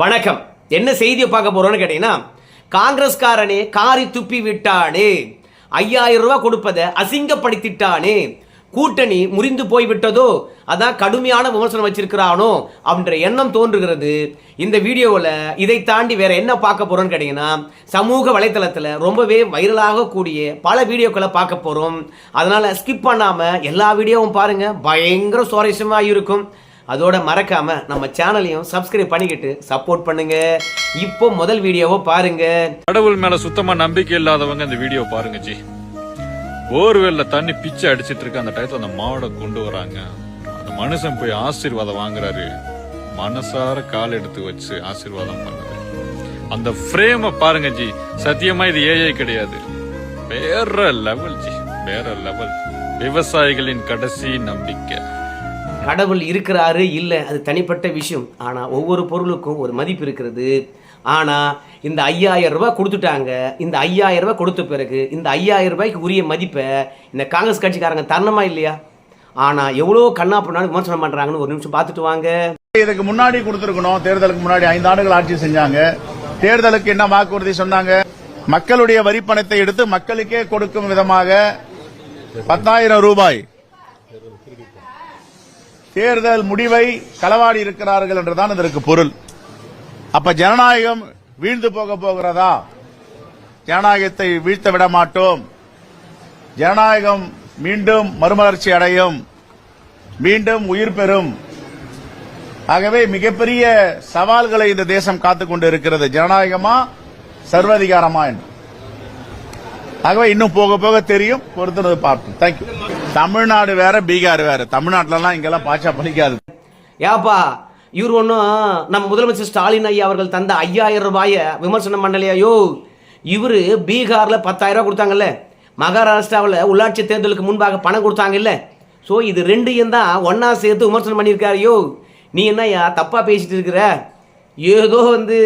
வணக்கம். என்ன செய்தியை பார்க்க போறோம்னு கேட்டீங்கன்னா காங்கிரஸ்காரனே காரி துப்பி விட்டானே. ஐயாயிரம் ரூபாய் கொடுப்பதை அசிங்கப்படுத்திட்டானே. கூட்டணி முறிந்து போய் விட்டதோ அதான் கடுமையான விமர்சனம் வச்சிருக்கிறானோ அப்படின்ற எண்ணம் தோன்றுகிறது. இந்த வீடியோவில் இதை தாண்டி வேற என்ன பார்க்க போறோம்னு கேட்டீங்கன்னா சமூக வலைத்தளத்தில் ரொம்பவே வைரலாக கூடிய பல வீடியோக்களை பார்க்க போறோம். அதனால ஸ்கிப் பண்ணாம எல்லா வீடியோவும் பாருங்க. பயங்கர சுவாரஸ்யமாக இருக்கும் அதோட மறக்காம நம்ம சேனலையும் சப்ஸ்கிரைப் பண்ணிக்கிட்டு சப்போர்ட் பண்ணுங்க. இப்போ முதல் வீடியோவை பாருங்க. கடவுள் மேல சுத்தமா நம்பிக்கை இல்லாதவங்க இந்த வீடியோ பாருங்க ஜி. போர்வெல்ல தண்ணி பிச்சை அடிச்சிட்டு இருக்க அந்த டயத்துல அந்த மாவட கொண்டு வராங்க. அந்த மனுஷன் போய் ஆசீர்வாதம் வாங்குறாரு. மனசார கால் எடுத்து வச்சு ஆசீர்வாதம் பண்ணுது. அந்த ஃப்ரேம பாருங்க ஜி. சத்தியமா இது ஏஐ கிடையாது. வேற லெவல் ஜி. வேற லெவல் விவசாயிகளின் கடைசி நம்பிக்கை. கடவுள் இருக்கிறாரு இல்லை அது தனிப்பட்ட விஷயம். ஆனால் ஒவ்வொரு பொருளுக்கும் ஒரு மதிப்பு இருக்கிறது. ஆனால் இந்த ஐயாயிரம் ரூபாய் கொடுத்துட்டாங்க. இந்த ஐயாயிரம் ரூபாய் கொடுத்த பிறகு இந்த ஐயாயிரம் ரூபாய்க்கு உரிய மதிப்பை இந்த காங்கிரஸ் கட்சிக்காரங்க தரணுமா இல்லையா? ஆனால் எவ்வளோ கண்ணா பண்ணாலும் விமர்சனம் பண்ணுறாங்கன்னு ஒரு நிமிஷம் பார்த்துட்டு வாங்க. இதுக்கு முன்னாடி கொடுத்துருக்கணும் தேர்தலுக்கு முன்னாடி ஐந்து ஆண்டுகள் ஆட்சி செஞ்சாங்க. தேர்தலுக்கு என்ன வாக்குறுதி சொன்னாங்க? மக்களுடைய வரி பணத்தை எடுத்து மக்களுக்கே கொடுக்கும் விதமாக பத்தாயிரம் ரூபாய் தேர்தல் முடிவை களவாடி இருக்கிறார்கள் என்றுதான் இதற்கு பொருள். அப்ப ஜனநாயகம் வீழ்ந்து போக போகிறதா? ஜனநாயகத்தை வீழ்த்த விட மாட்டோம். ஜனநாயகம் மீண்டும் மறுமலர்ச்சி அடையும். மீண்டும் உயிர் பெறும். ஆகவே மிகப்பெரிய சவால்களை இந்த தேசம் காத்துக்கொண்டு இருக்கிறது ஜனநாயகமா சர்வதிகாரமா என்று. ஆகவே இன்னும் போக போக தெரியும். பொறுத்துனது பார்ப்போம். தேங்க்யூ தமிழ்நாடு வேற பீகார் வேற. தமிழ்நாட்டிலலாம் இங்கெல்லாம் பாச்சா பலிக்காது ஏப்பா இவர் ஒன்றும் நம்ம முதலமைச்சர் ஸ்டாலின் ஐயா அவர்கள் தந்த ஐயாயிரம் ரூபாயை விமர்சனம் பண்ணலையா இவர் பீகாரில் பத்தாயிரம் ரூபா கொடுத்தாங்கல்ல. மகாராஷ்டிராவில் உள்ளாட்சி தேர்தலுக்கு முன்பாக பணம் கொடுத்தாங்கல்ல. ஸோ இது ரெண்டையும் தான் ஒன்றா சேர்த்து விமர்சனம் பண்ணியிருக்காரு யோ நீ ஐயா தப்பாக பேசிட்டு இருக்கிற? ஏதோ வந்து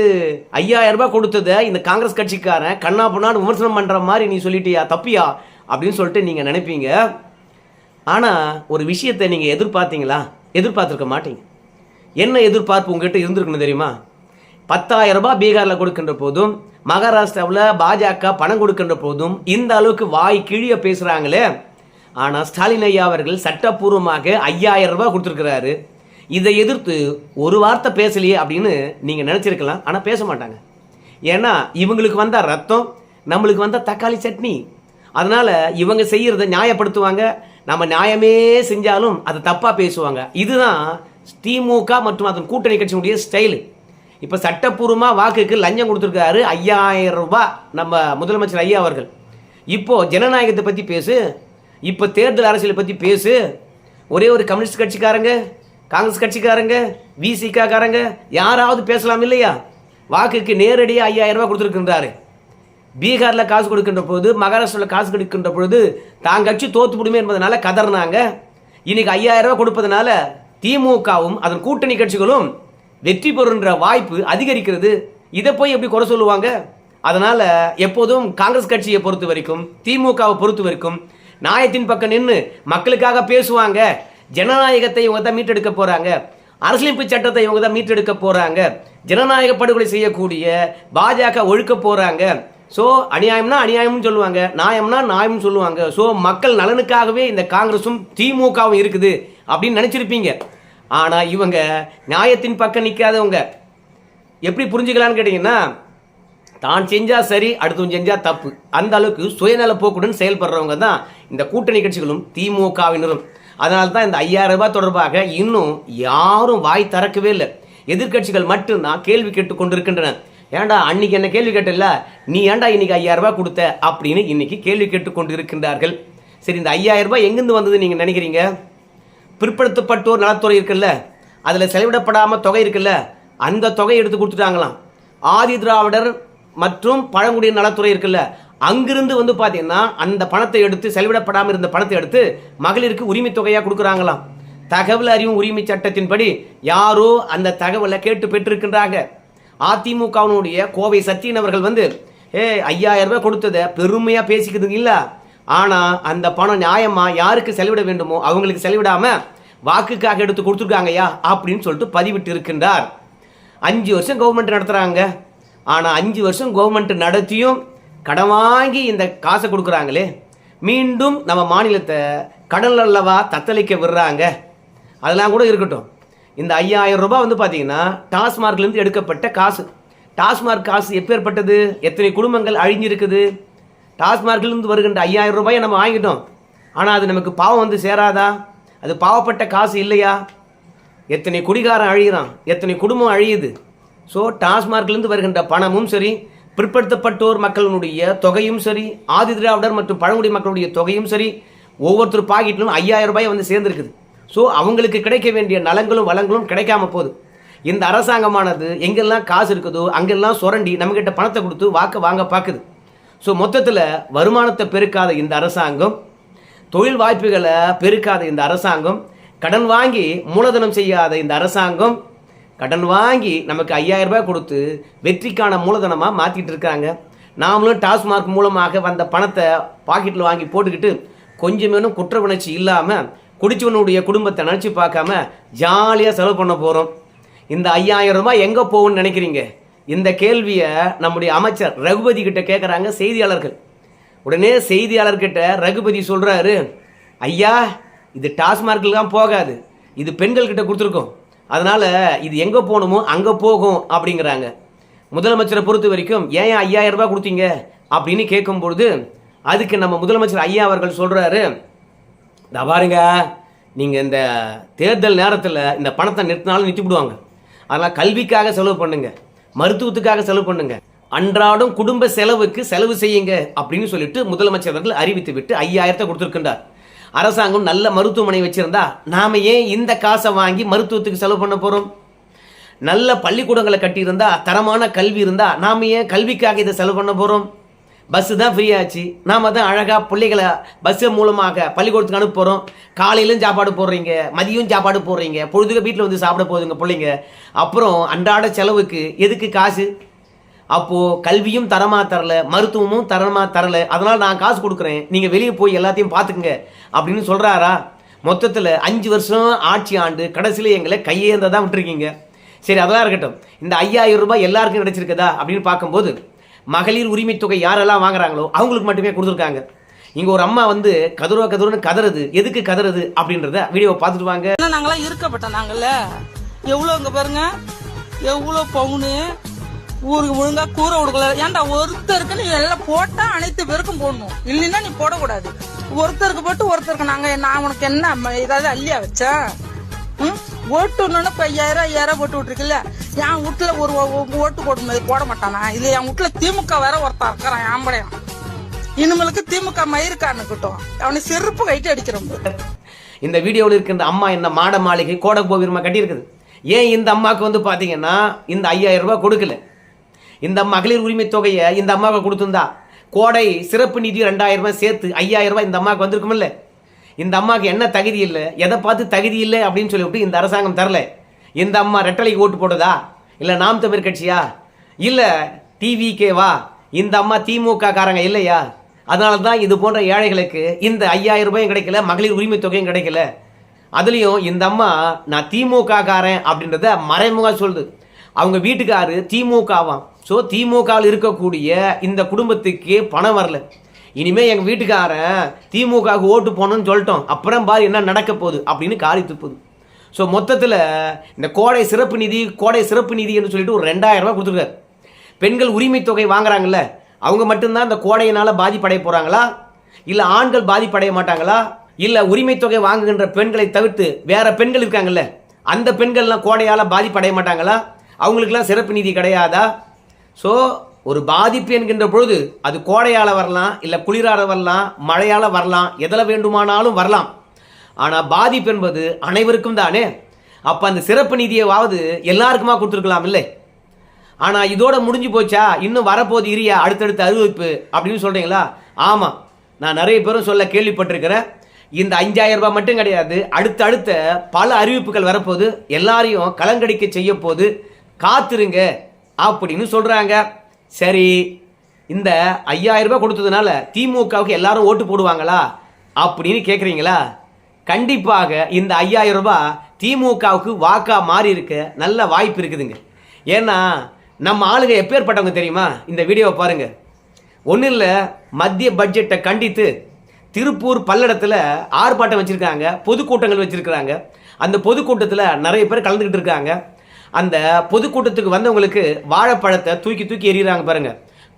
ஐயாயிரம் ரூபாய் கொடுத்ததை இந்த காங்கிரஸ் கட்சிக்காரன் கண்ணா பொண்ணான்னு விமர்சனம் பண்ணுற மாதிரி நீ சொல்லிட்டியா தப்பியா? அப்படின்னு சொல்லிட்டு நீங்கள் நினைப்பீங்க. ஆனால் ஒரு விஷயத்தை நீங்கள் எதிர்பார்த்தீங்களா? எதிர்பார்த்துருக்க மாட்டீங்க. என்ன எதிர்பார்ப்பு உங்ககிட்ட இருந்திருக்குன்னு தெரியுமா? பத்தாயிரம் ரூபாய் பீகாரில் கொடுக்கின்ற போதும் மகாராஷ்டிராவில் பாஜக பணம் கொடுக்கின்ற போதும் இந்த அளவுக்கு வாய் கிழிய பேசுகிறாங்களே ஆனால் ஸ்டாலின் ஐயா அவர்கள் சட்டப்பூர்வமாக ஐயாயிரம் ரூபாய் கொடுத்துருக்கிறாரு. இதை எதிர்த்து ஒரு வார்த்தை பேசலையே அப்படின்னு நீங்கள் நினச்சிருக்கலாம். ஆனால் பேச மாட்டாங்க. ஏன்னா இவங்களுக்கு வந்தால் ரத்தம் நம்மளுக்கு வந்தால் தக்காளி சட்னி. அதனால் இவங்க செய்கிறத நியாயப்படுத்துவாங்க. நம்ம நியாயமே செஞ்சாலும் அதை தப்பாக பேசுவாங்க. இதுதான் திமுக மற்றும் அதன் கூட்டணி கட்சியினுடைய ஸ்டைலு. இப்போ சட்டப்பூர்வமாக வாக்குக்கு லஞ்சம் கொடுத்துருக்காரு ஐயாயிரம் ரூபாய் நம்ம முதலமைச்சர் ஐயா அவர்கள். இப்போது ஜனநாயகத்தை பற்றி பேசு இப்போ தேர்தல் அரசியலை பற்றி பேசு. ஒரே ஒரு கம்யூனிஸ்ட் கட்சிக்காரங்க காங்கிரஸ் கட்சிக்காரங்க விசிகாக்காரங்க யாராவது பேசலாம் இல்லையா? வாக்குக்கு நேரடியாக ஐயாயிரம் ரூபாய் கொடுத்துருக்கின்றாரு. பீகாரில் காசு கொடுக்கின்ற பொழுது மகாராஷ்டிராவில் காசு கொடுக்கின்ற பொழுது தான் கட்சி தோத்து விடுமே என்பதனால கதறினாங்க. இன்னைக்கு ஐயாயிரம் ரூபா கொடுப்பதனால திமுகவும் அதன் கூட்டணி கட்சிகளும் வெற்றி பெறுன்ற வாய்ப்பு அதிகரிக்கிறது. இதை போய் எப்படி குறை சொல்லுவாங்க? அதனால் எப்போதும் காங்கிரஸ் கட்சியை பொறுத்த வரைக்கும் திமுகவை பொறுத்த வரைக்கும் நியாயத்தின் பக்கம் நின்று மக்களுக்காக பேசுவாங்க. ஜனநாயகத்தை இவங்க தான் மீட்டெடுக்க போகிறாங்க அரசியலமைப்பு சட்டத்தை இவங்க தான் மீட்டெடுக்க போகிறாங்க ஜனநாயக படுகொலை செய்யக்கூடிய பாஜக ஒழுக்க போகிறாங்க ஸோ அநியாயம்னா அநியாயம்னு சொல்லுவாங்க நியாயம்னா நியாயம்னு சொல்லுவாங்க. ஸோ மக்கள் நலனுக்காகவே இந்த காங்கிரஸும் திமுகவும் இருக்குது அப்படின்னு நினச்சிருப்பீங்க. ஆனால் இவங்க நியாயத்தின் பக்கம் நிற்காதவங்க எப்படி புரிஞ்சுக்கலான்னு கேட்டிங்கன்னா தான் செஞ்சால் சரி அடுத்தவன் செஞ்சால் தப்பு. அந்த அளவுக்கு சுயநல போக்குடன் செயல்படுறவங்க தான் இந்த கூட்டணி கட்சிகளும் திமுகவினரும். அதனால தான் இந்த ஐயாயிரம் ரூபாய் தொடர்பாக இன்னும் யாரும் வாய் திறக்கவே இல்லை. எதிர்க்கட்சிகள் மட்டும்தான் கேள்வி கேட்டு ஏண்டா ஏன்டா அன்னைக்கு என்ன கேள்வி கேட்டல நீ ஏன்டா இன்னைக்கு ஐயாயிரம் ரூபாய் கொடுத்த? அப்படின்னு இன்னைக்கு கேள்வி கேட்டுக்கொண்டு இருக்கின்றார்கள் சரி இந்த ஐயாயிரம் ரூபாய் வந்தது நீங்கள் நினைக்கிறீங்க? பிற்படுத்தப்பட்டோர் நலத்துறை இருக்குல்ல. அதில் செலவிடப்படாமல் தொகை இருக்குல்ல. அந்த தொகையை எடுத்து கொடுத்துட்டாங்களாம். ஆதி திராவிடர் மற்றும் பழங்குடியின் நலத்துறை இருக்குல்ல. அங்கிருந்து வந்து பார்த்தீங்கன்னா அந்த பணத்தை எடுத்து செலவிடப்படாமல் இருந்த பணத்தை எடுத்து மகளிருக்கு உரிமை தொகையாக கொடுக்குறாங்களாம். தகவல் அறிவும் உரிமை சட்டத்தின்படி யாரோ அந்த தகவலை கேட்டு பெற்றிருக்கின்றாங்க. அதிமுகவினுடைய கோவை சத்தியன் அவர்கள் வந்து ஏ ஐயாயிரம் ரூபாய் கொடுத்ததை பெருமையாக பேசிக்கிறதுங்க இல்லை ஆனால் அந்த பணம் நியாயமாக யாருக்கு செலவிட வேண்டுமோ அவங்களுக்கு செலவிடாமல் வாக்குக்காக எடுத்து கொடுத்துருக்காங்கய்யா அப்படின்னு சொல்லிட்டு பதிவிட்டு இருக்கின்றார். அஞ்சு வருஷம் கவர்மெண்ட் நடத்துகிறாங்க ஆனால் அஞ்சு வருஷம் கவர்மெண்ட் நடத்தியும் கடன் வாங்கி இந்த காசை கொடுக்குறாங்களே. மீண்டும் நம்ம மாநிலத்தை கடல் அல்லவா தத்தளிக்க விடுறாங்க. அதெல்லாம் கூட இருக்கட்டும். இந்த ஐயாயிரம் ரூபாய் வந்து பார்த்தீங்கன்னா டாஸ்மார்க்லேருந்து எடுக்கப்பட்ட காசு. டாஸ்மார்க் காசு எப்பேற்பட்டது? எத்தனை குடும்பங்கள் அழிஞ்சிருக்குது? டாஸ்மார்க்லேருந்து வருகின்ற ஐயாயிரம் ரூபாயை நம்ம வாங்கிட்டோம். ஆனால் அது நமக்கு பாவம் வந்து சேராதா? அது பாவப்பட்ட காசு இல்லையா? எத்தனை குடிகாரன் அழிகிறான்? எத்தனை குடும்பம் அழியுது? ஸோ டாஸ்மார்க்லேருந்து வருகின்ற பணமும் சரி பிற்படுத்தப்பட்டோர் மக்களினுடைய தொகையும் சரி ஆதி திராவிடர் மற்றும் பழங்குடி மக்களுடைய தொகையும் சரி ஒவ்வொருத்தர் பாக்கெட்டிலும் ஐயாயிரம் ரூபாய் வந்து சேர்ந்துருக்குது. ஸோ அவங்களுக்கு கிடைக்க வேண்டிய நலங்களும் வளங்களும் கிடைக்காம போகுது. இந்த அரசாங்கமானது எங்கெல்லாம் காசு இருக்குதோ அங்கெல்லாம் சுரண்டி நம்மக்கிட்ட பணத்தை கொடுத்து வாக்க வாங்க பார்க்குது. ஸோ மொத்தத்தில் வருமானத்தை பெருக்காத இந்த அரசாங்கம் தொழில் வாய்ப்புகளை பெருக்காத இந்த அரசாங்கம் கடன் வாங்கி மூலதனம் செய்யாத இந்த அரசாங்கம் கடன் வாங்கி நமக்கு ஐயாயிரம் ரூபாய் கொடுத்து வெற்றிக்கான மூலதனமாக மாற்றிட்டு இருக்காங்க. நாமளும் டாஸ்மார்க் மூலமாக வந்த பணத்தை பாக்கெட்டில் வாங்கி போட்டுக்கிட்டு கொஞ்சமேனும் குற்ற உணர்ச்சி இல்லாமல் குடிச்சவனுடைய குடும்பத்தை நினச்சி பார்க்காம ஜாலியாக செலவு பண்ண போகிறோம் இந்த ஐயாயிரம் ரூபாய் எங்கே போகும்னு நினைக்கிறீங்க? இந்த கேள்வியை நம்முடைய அமைச்சர் ரகுபதி கிட்ட கேட்குறாங்க செய்தியாளர்கள். உடனே செய்தியாளர்கிட்ட ரகுபதி சொல்கிறாரு ஐயா இது டாஸ்மார்க்கில் தான் போகாது. இது பெண்கள்கிட்ட கொடுத்துருக்கோம். அதனால் இது எங்கே போகணுமோ அங்கே போகும் அப்படிங்கிறாங்க. முதலமைச்சரை பொறுத்த வரைக்கும் ஏன் ஐயாயிரம் ரூபாய் கொடுத்தீங்க? அப்படின்னு கேட்கும்பொழுது அதுக்கு நம்ம முதலமைச்சர் ஐயா அவர்கள் சொல்கிறாரு இந்த பாருங்க நீங்கள் இந்த தேர்தல் நேரத்தில் இந்த பணத்தை நிறுத்தினாலும் நிறுத்தி விடுவாங்க. அதனால் கல்விக்காக செலவு பண்ணுங்க. மருத்துவத்துக்காக செலவு பண்ணுங்க. அன்றாடம் குடும்ப செலவுக்கு செலவு செய்யுங்க அப்படின்னு சொல்லிட்டு முதலமைச்சர் அவர்கள் அறிவித்து விட்டு ஐயாயிரத்தை கொடுத்துருக்கின்றார். அரசாங்கம் நல்ல மருத்துவமனை வச்சிருந்தா நாம ஏன் இந்த காசை வாங்கி மருத்துவத்துக்கு செலவு பண்ண போறோம்? நல்ல பள்ளிக்கூடங்களை கட்டியிருந்தா தரமான கல்வி இருந்தா நாம ஏன் கல்விக்காக இதை செலவு பண்ண போறோம்? பஸ்ஸு தான் ஃப்ரீ ஆச்சு. தான் அழகாக பிள்ளைகளை பஸ்ஸு மூலமாக பள்ளிக்கூடத்துக்கு அனுப்புகிறோம் காலையிலும் சாப்பாடு போடுறீங்க மதியம் சாப்பாடு போடுறீங்க பொழுதுக்கு வீட்டில் வந்து சாப்பிட போகுதுங்க பிள்ளைங்க. அப்புறம் அன்றாட செலவுக்கு எதுக்கு காசு? அப்போது கல்வியும் தரமாக தரல மருத்துவமும் தரமாக தரல. அதனால் நான் காசு கொடுக்குறேன். நீங்கள் வெளியே போய் எல்லாத்தையும் பார்த்துக்குங்க. அப்படின்னு சொல்கிறாரா மொத்தத்தில் அஞ்சு வருஷம் ஆட்சி ஆண்டு கடைசியில் எங்களை கையேந்த தான் விட்டுருக்கீங்க. சரி அதெல்லாம் இருக்கட்டும். இந்த ஐயாயிரம் ரூபாய் எல்லாருக்கும் கிடைச்சிருக்குதா? அப்படின்னு பார்க்கும்போது மகளிர் உரிமை தொகை யாரெல்லாம் வாங்குறாங்களோ அவங்களுக்கு மட்டுமே கொடுத்துருக்காங்க. இங்கே ஒரு அம்மா வந்து கதறுவ கதறுன்னு கதறது எதுக்கு கதறது அப்படின்றத வீடியோவை பார்த்துட்டு வாங்க. நாங்களாம் நாங்கெல்லாம் இருக்கப்பட்ட எவ்வளோ எவ்வளவு இங்க பாருங்க. எவ்வளோ பவுனு. ஊருக்கு ஒழுங்கா கூரை கொடுக்கல ஏன்டா ஒருத்தருக்கு நீ எல்லாம் போட்டா அனைத்து பேருக்கும் போடணும். இல்லைன்னா நீ போடக்கூடாது. ஒருத்தருக்கு போட்டு ஒருத்தருக்கு நாங்க நான் உனக்கு என்ன ம- ஏதாவது அள்ளியா வச்சேன்? ஓட்டு ஒண்ணு இப்ப ஐயாயிரம் ஐயாயிரம் போட்டு விட்டுருக்குல்ல. என் வீட்டுல ஒரு ஒ- ஓட்டு போடும்போது போட மாட்டானா? இல்ல என் வீட்டுல திமுக வேற ஒருத்தா இருக்கிறான் ஆம்படையம் இனிமேலுக்கு திமுக மயிருக்கான்னுக்கிட்டோம் அவனை செருப்பு கைட்டு அடிக்கிறோம் இந்த வீடியோவில் இருக்கின்ற அம்மா என்ன மாட மாளிகை கோடை கோபுரமா கட்டியிருக்குது? ஏன் இந்த அம்மாவுக்கு வந்து பார்த்தீங்கன்னா இந்த ஐயாயிரம் ரூபாய் கொடுக்கல? இந்த மகளிர் உரிமை தொகையை இந்த அம்மாவுக்கு கொடுத்துருந்தா கோடை சிறப்பு நிதி ரெண்டாயிரம் ரூபாய் சேர்த்து ஐயாயிரம் ரூபாய் இந்த அம்மாவுக்கு வந்திருக்குமில்ல? இந்த அம்மாவுக்கு என்ன தகுதி இல்லை? எதை பார்த்து தகுதி இல்லை அப்படின்னு சொல்லிவிட்டு இந்த அரசாங்கம் தரல. இந்த அம்மா ரெட்டலைக்கு ஓட்டு போடுதா? இல்லை நாம் தமிழ் கட்சியா? இல்லை டிவிகேவா இந்த அம்மா திமுக காரங்க இல்லையா? அதனால தான் இது போன்ற ஏழைகளுக்கு இந்த ஐயாயிரம் ரூபாயும் கிடைக்கல மகளிர் உரிமை தொகையும் கிடைக்கல. அதுலேயும் இந்த அம்மா நான் திமுக காரன் அப்படின்றத மறைமுக சொல்லுது. அவங்க வீட்டுக்காரு திமுகவாம் ஸோ திமுகவில் இருக்கக்கூடிய இந்த குடும்பத்துக்கு பணம் வரல. இனிமே எங்கள் வீட்டுக்காரன் திமுகவுக்கு ஓட்டு போகணும்னு சொல்லிட்டோம். அப்புறம் பாரு என்ன நடக்க போகுது அப்படின்னு காரி துப்புது. ஸோ மொத்தத்தில் இந்த கோடை சிறப்பு நிதி கோடை சிறப்பு நிதி என்று சொல்லிட்டு ஒரு ரெண்டாயிரம் ரூபாய் கொடுத்துருக்காரு. பெண்கள் உரிமை தொகை வாங்குறாங்கல்ல அவங்க மட்டும்தான் இந்த கோடையினால் பாதிப்படைய போகிறாங்களா இல்லை ஆண்கள் பாதிப்படைய மாட்டாங்களா? இல்லை உரிமை தொகை வாங்குகின்ற பெண்களை தவிர்த்து வேற பெண்கள் இருக்காங்கல்ல அந்த பெண்கள்லாம் கோடையால் பாதிப்படைய மாட்டாங்களா? அவங்களுக்கெல்லாம் சிறப்பு நிதி கிடையாதா? ஸோ ஒரு பாதிப்பு என்கின்ற பொழுது அது கோடையால் வரலாம் இல்லை குளிரால் வரலாம் மழையால் வரலாம் எதில் வேண்டுமானாலும் வரலாம். ஆனால் பாதிப்பு என்பது அனைவருக்கும் தானே? அப்போ அந்த சிறப்பு நிதியவாவது எல்லாருக்குமா கொடுத்துருக்கலாம் இல்லை? ஆனால் இதோட முடிஞ்சு போச்சா? இன்னும் வரப்போது இரியா அடுத்தடுத்த அறிவிப்பு அப்படின்னு சொல்கிறீங்களா ஆமாம் நான் நிறைய பேரும் சொல்ல கேள்விப்பட்டிருக்கிறேன். இந்த அஞ்சாயிரம் ரூபாய் மட்டும் கிடையாது. அடுத்த அடுத்த பல அறிவிப்புகள் வரப்போகுது. எல்லாரையும் கலங்கடிக்க செய்ய போது காத்துருங்க அப்படின்னு சொல்கிறாங்க சரி இந்த ஐயாயிரம் ரூபாய் கொடுத்ததுனால திமுகவுக்கு எல்லாரும் ஓட்டு போடுவாங்களா அப்படின்னு கேட்குறீங்களா கண்டிப்பாக இந்த ஐயாயிரம் ரூபாய் திமுகவுக்கு வாக்கா மாறி இருக்க நல்ல வாய்ப்பு இருக்குதுங்க. ஏன்னா நம்ம ஆளுங்க எப்பேற்பட்டவங்க தெரியுமா? இந்த வீடியோவை பாருங்க. ஒன்றும் இல்லை மத்திய பட்ஜெட்டை கண்டித்து திருப்பூர் பல்லடத்தில் ஆர்ப்பாட்டம் வச்சுருக்காங்க பொதுக்கூட்டங்கள் வச்சுருக்கிறாங்க. அந்த பொதுக்கூட்டத்தில் நிறைய பேர் கலந்துக்கிட்டு இருக்காங்க. அந்த பொதுக்கூட்டத்துக்கு வந்தவங்களுக்கு வாழைப்பழத்தை தூக்கி தூக்கி எறிகிறாங்க பாருங்க.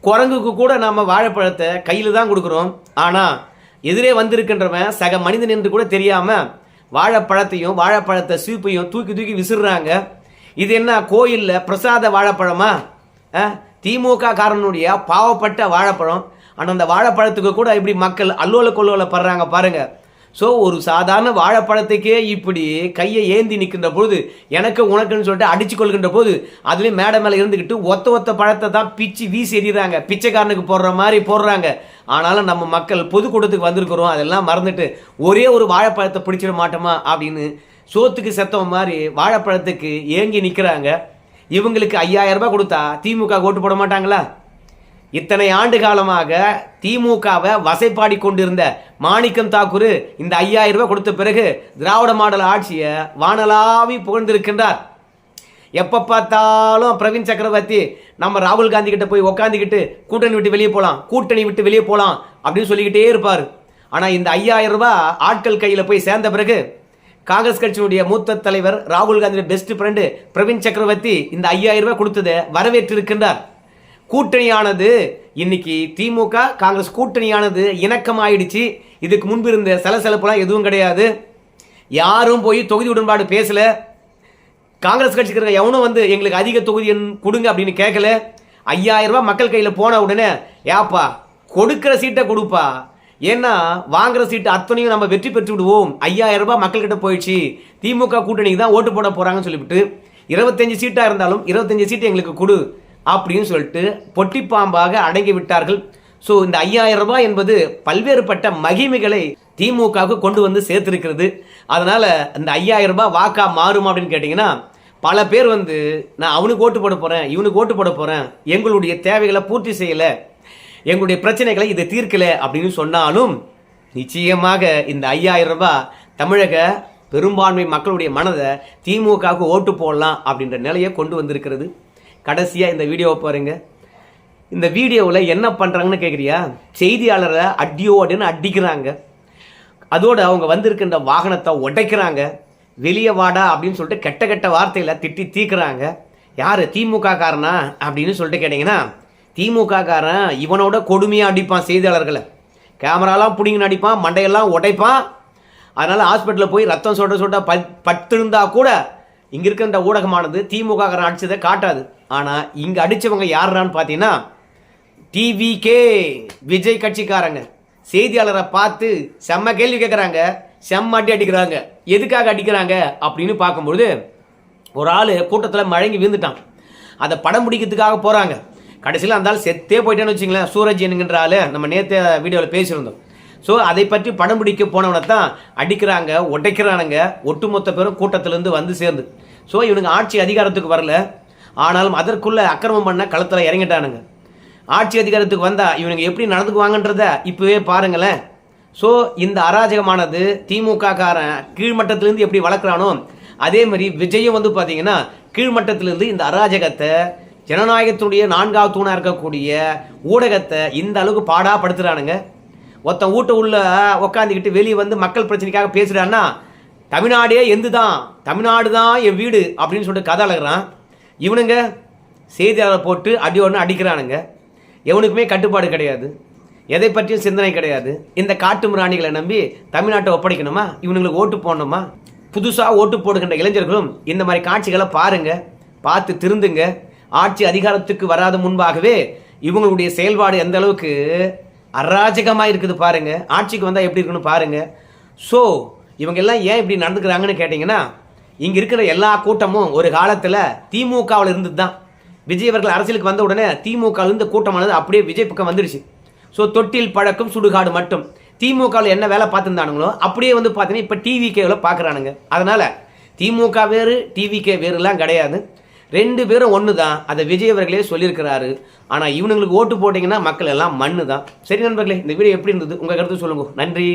குரங்குக்கு கூட நம்ம வாழைப்பழத்தை கையில் தான் கொடுக்குறோம். ஆனால் எதிரே வந்திருக்கின்றவன் சக மனிதன் என்று கூட தெரியாமல் வாழைப்பழத்தையும் வாழைப்பழத்தை சீப்பையும் தூக்கி தூக்கி விசிறுறாங்க. இது என்ன கோயிலில் பிரசாத வாழைப்பழமா? திமுக காரனுடைய பாவப்பட்ட வாழைப்பழம். ஆனால் அந்த வாழைப்பழத்துக்கு கூட இப்படி மக்கள் அல்லோல கொல்லோல படுறாங்க பாருங்கள் ஸோ ஒரு சாதாரண வாழைப்பழத்துக்கே இப்படி கையை ஏந்தி நிற்கின்ற பொழுது எனக்கு உனக்குன்னு சொல்லிட்டு அடிச்சு கொள்கின்ற போது அதுலேயும் மேடை மேலே இருந்துக்கிட்டு ஒத்த ஒத்த பழத்தை தான் பிச்சு வீசி எறிகிறாங்க பிச்சைக்காரனுக்கு போடுற மாதிரி போடுறாங்க. ஆனாலும் நம்ம மக்கள் பொதுக்கூட்டத்துக்கு வந்திருக்கிறோம். அதெல்லாம் மறந்துட்டு ஒரே ஒரு வாழைப்பழத்தை பிடிச்சிட மாட்டோமா அப்படின்னு சோத்துக்கு செத்தவன் மாதிரி வாழைப்பழத்துக்கு ஏங்கி நிற்கிறாங்க இவங்களுக்கு ஐயாயிரம் ரூபாய் கொடுத்தா திமுக ஓட்டு போட மாட்டாங்களா? இத்தனை ஆண்டு காலமாக திமுகவை வசைப்பாடி கொண்டிருந்த மாணிக்கம் தாக்கூர் இந்த ஐயாயிரம் ரூபாய் கொடுத்த பிறகு திராவிட மாடல் ஆட்சியை வானலாவி புகழ்ந்திருக்கின்றார். எப்போ பார்த்தாலும் பிரவீன் சக்கரவர்த்தி நம்ம ராகுல் காந்தி கிட்ட போய் உக்காந்துக்கிட்டு கூட்டணி விட்டு வெளியே போகலாம் கூட்டணி விட்டு வெளியே போகலாம் அப்படின்னு சொல்லிக்கிட்டே இருப்பார். ஆனால் இந்த ஐயாயிரம் ரூபாய் ஆட்கள் கையில் போய் சேர்ந்த பிறகு காங்கிரஸ் கட்சியினுடைய மூத்த தலைவர் ராகுல் காந்தியோட பெஸ்ட் ஃப்ரெண்டு பிரவீன் சக்கரவர்த்தி இந்த ஐயாயிரம் ரூபாய் கொடுத்ததை வரவேற்றிருக்கின்றார். கூட்டணியானது இன்னைக்கு திமுக காங்கிரஸ் கூட்டணியானது இணக்கமாயிடுச்சு. இதுக்கு முன்பு இருந்த சலசலப்புலாம் எதுவும் கிடையாது. யாரும் போய் தொகுதி உடன்பாடு பேசல. காங்கிரஸ் கட்சிக்கு இருக்க எவனும் வந்து எங்களுக்கு அதிக தொகுதி கொடுங்க அப்படின்னு கேட்கல ஐயாயிரம் ரூபாய் மக்கள் கையில் போன உடனே ஏப்பா கொடுக்கிற சீட்டை கொடுப்பா. ஏன்னா வாங்குற சீட்டு அத்தனையும் நம்ம வெற்றி பெற்று விடுவோம். ஐயாயிரம் ரூபாய் மக்கள்கிட்ட போயிடுச்சு. திமுக கூட்டணிக்கு தான் ஓட்டு போட போறாங்கன்னு சொல்லிவிட்டு இருபத்தஞ்சு சீட்டா இருந்தாலும் இருபத்தஞ்சு சீட்டு எங்களுக்கு கொடு. அப்படின்னு சொல்லிட்டு பொட்டிப்பாம்பாக அடங்கி விட்டார்கள். ஸோ இந்த ஐயாயிரம் ரூபாய் என்பது பல்வேறுபட்ட மகிமைகளை திமுகவுக்கு கொண்டு வந்து சேர்த்துருக்கிறது. அதனால் இந்த ஐயாயிரம் ரூபாய் வாக்கா மாறுமா அப்படின்னு கேட்டிங்கன்னா பல பேர் வந்து நான் அவனுக்கு ஓட்டு போட போகிறேன் இவனுக்கு ஓட்டு போட போகிறேன் எங்களுடைய தேவைகளை பூர்த்தி செய்யலை எங்களுடைய பிரச்சனைகளை இதை தீர்க்கலை அப்படின்னு சொன்னாலும் நிச்சயமாக இந்த ஐயாயிரம் ரூபாய் தமிழக பெரும்பான்மை மக்களுடைய மனதை திமுகவுக்கு ஓட்டு போடலாம் அப்படின்ற நிலையை கொண்டு வந்திருக்கிறது. கடைசியாக இந்த வீடியோவை பாருங்க. இந்த வீடியோவில் என்ன பண்ணுறாங்கன்னு கேட்குறியா செய்தியாளரை அடியோ அப்படின்னு அடிக்கிறாங்க. அதோடு அவங்க வந்திருக்கின்ற வாகனத்தை உடைக்கிறாங்க. வெளியே வாடா அப்படின்னு சொல்லிட்டு கெட்ட கெட்ட வார்த்தையில் திட்டி தீக்குறாங்க. யார்? திமுக காரனா அப்படின்னு சொல்லிட்டு கேட்டிங்கன்னா திமுக காரன் இவனோட கொடுமையாக அடிப்பான் செய்தியாளர்களை. கேமராலாம் பிடிங்கி அடிப்பான் மண்டையெல்லாம் உடைப்பான். அதனால் ஹாஸ்பிட்டலில் போய் ரத்தம் சொட்ட சொட்ட ப பட்டிருந்தா கூட இங்கே இருக்கின்ற ஊடகமானது திமுக அடித்ததை காட்டாது. ஆனால் இங்கே அடித்தவங்க யாருன்னு பார்த்தீங்கன்னா டிவிகே விஜய் கட்சிக்காரங்க. செய்தியாளரை பார்த்து செம்ம கேள்வி கேட்குறாங்க செம்ம அடி அடிக்கிறாங்க. எதுக்காக அடிக்கிறாங்க அப்படின்னு பார்க்கும்பொழுது ஒரு ஆள் கூட்டத்தில் மழங்கி விழுந்துட்டான். அதை படம் பிடிக்கிறதுக்காக போகிறாங்க கடைசியில் அந்த ஆள் செத்தே போயிட்டேன்னு வச்சுங்களேன். சூரஜ் என்கின்ற ஆள் நம்ம நேற்று வீடியோவில் பேசியிருந்தோம். ஸோ அதை பற்றி படம் பிடிக்க போனவனை தான் அடிக்கிறாங்க உடைக்கிறானுங்க. ஒட்டுமொத்த பேரும் கூட்டத்திலேருந்து வந்து சேர்ந்து. ஸோ இவனுங்க ஆட்சி அதிகாரத்துக்கு வரல. ஆனாலும் அதற்குள்ளே அக்கிரமம் பண்ண களத்தில் இறங்கிட்டானுங்க. ஆட்சி அதிகாரத்துக்கு வந்தால் இவனுங்க எப்படி நடந்துக்குவாங்கன்றத இப்போவே பாருங்களேன். ஸோ இந்த அராஜகமானது திமுக காரன் எப்படி வளர்க்குறானோ அதே மாதிரி விஜயும் வந்து பார்த்தீங்கன்னா கீழ்மட்டத்திலேருந்து இந்த அராஜகத்தை ஜனநாயகத்தினுடைய நான்காவது தூணாக இருக்கக்கூடிய ஊடகத்தை இந்த அளவுக்கு பாடாப்படுத்துகிறானுங்க ஒருத்தன் வீட்டு உள்ள உக்காந்துக்கிட்டு வெளியே வந்து மக்கள் பிரச்சனைக்காக பேசுகிறான்னா தமிழ்நாடே எந்து தான் தமிழ்நாடு தான் என் வீடு அப்படின்னு சொல்லிட்டு கதை அழகிறான் இவனுங்க செய்தியாளர் போட்டு அடி ஒன்று அடிக்கிறானுங்க. எவனுக்குமே கட்டுப்பாடு கிடையாது. எதை பற்றியும் சிந்தனை கிடையாது. இந்த காட்டு மிராணிகளை நம்பி தமிழ்நாட்டை ஒப்படைக்கணுமா? இவனுங்களுக்கு ஓட்டு போடணுமா? புதுசாக ஓட்டு போடுகின்ற இளைஞர்களும் இந்த மாதிரி காட்சிகளை பாருங்க பார்த்து திருந்துங்க. ஆட்சி அதிகாரத்துக்கு வராத முன்பாகவே இவங்களுடைய செயல்பாடு எந்த அளவுக்கு அராஜகமாக இருக்குது பாருங்கள் ஆட்சிக்கு வந்தால் எப்படி இருக்குன்னு பாருங்கள் ஸோ இவங்க எல்லாம் ஏன் இப்படி நடந்துக்கிறாங்கன்னு கேட்டிங்கன்னா இங்கே இருக்கிற எல்லா கூட்டமும் ஒரு காலத்தில் திமுகவில் இருந்தது தான் விஜய் அவர்கள் அரசியலுக்கு வந்த உடனே திமுகவிலிருந்து இருந்து கூட்டமானது அப்படியே விஜய் பக்கம் வந்துடுச்சு ஸோ தொட்டில் பழக்கம் சுடுகாடு மட்டும். திமுகவில் என்ன வேலை பார்த்துருந்தானுங்களோ அப்படியே வந்து பார்த்தீங்கன்னா இப்போ டிவிகேவில் பார்க்குறானுங்க அதனால் திமுக வேறு டிவிகே வேறுலாம் கிடையாது. ரெண்டு பேரும் ஒன்று தான் அதை விஜய் அவர்களே சொல்லியிருக்கிறாரு. ஆனால் இவனுங்களுக்கு ஓட்டு போட்டிங்கன்னா மக்கள் எல்லாம் மண்ணு தான் சரி நண்பர்களே இந்த வீடியோ எப்படி இருந்தது? உங்கள் கருத்து சொல்லுங்க. நன்றி.